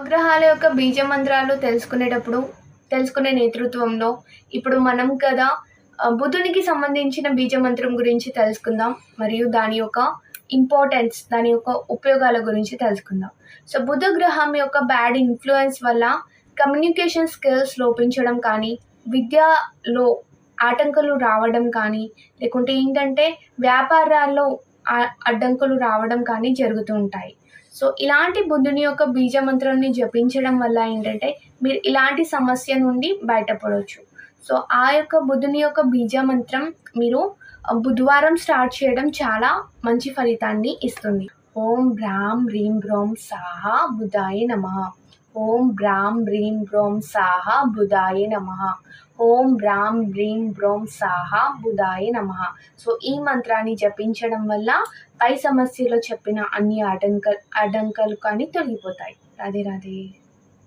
నవగ్రహాల యొక్క బీజ మంత్రాలు తెలుసుకునేటప్పుడు తెలుసుకునే నేతృత్వంలో ఇప్పుడు మనం కదా బుధునికి సంబంధించిన బీజ మంత్రం గురించి తెలుసుకుందాం మరియు దాని యొక్క ఇంపార్టెన్స్ దాని యొక్క ఉపయోగాల గురించి తెలుసుకుందాం. సో బుధ గ్రహం యొక్క బ్యాడ్ ఇన్ఫ్లుయెన్స్ వల్ల కమ్యూనికేషన్ స్కిల్స్ లోపించడం కానీ విద్యలో ఆటంకాలు రావడం కానీ లేకుంటే ఏంటంటే వ్యాపారాల్లో అడ్డంకులు రావడం కానీ జరుగుతూ ఉంటాయి. సో ఇలాంటి బుద్ధుని యొక్క బీజ మంత్రాన్ని జపించడం వల్ల ఏంటంటే మీరు ఇలాంటి సమస్య నుండి బయటపడవచ్చు సో ఆ యొక్క బుద్ధుని యొక్క బీజ మంత్రం మీరు బుధవారం స్టార్ట్ చేయడం చాలా మంచి ఫలితాన్ని ఇస్తుంది. ఓం బ్రామ్ హ్రీం బ్రోం సాహా బుధాయ నమ. ఓం బ్రాం హ్రీం బ్రోం సాహా బుధాయ నమ. ఓం బ్రాం హ్రీం బ్రోం సాహా బుధాయ నమ. సో ఈ మంత్రాన్ని జపించడం వల్ల పై సమస్యలో చెప్పిన అన్ని అడంక అడంకలు కానీ తొలగిపోతాయి. రాధే రాధే.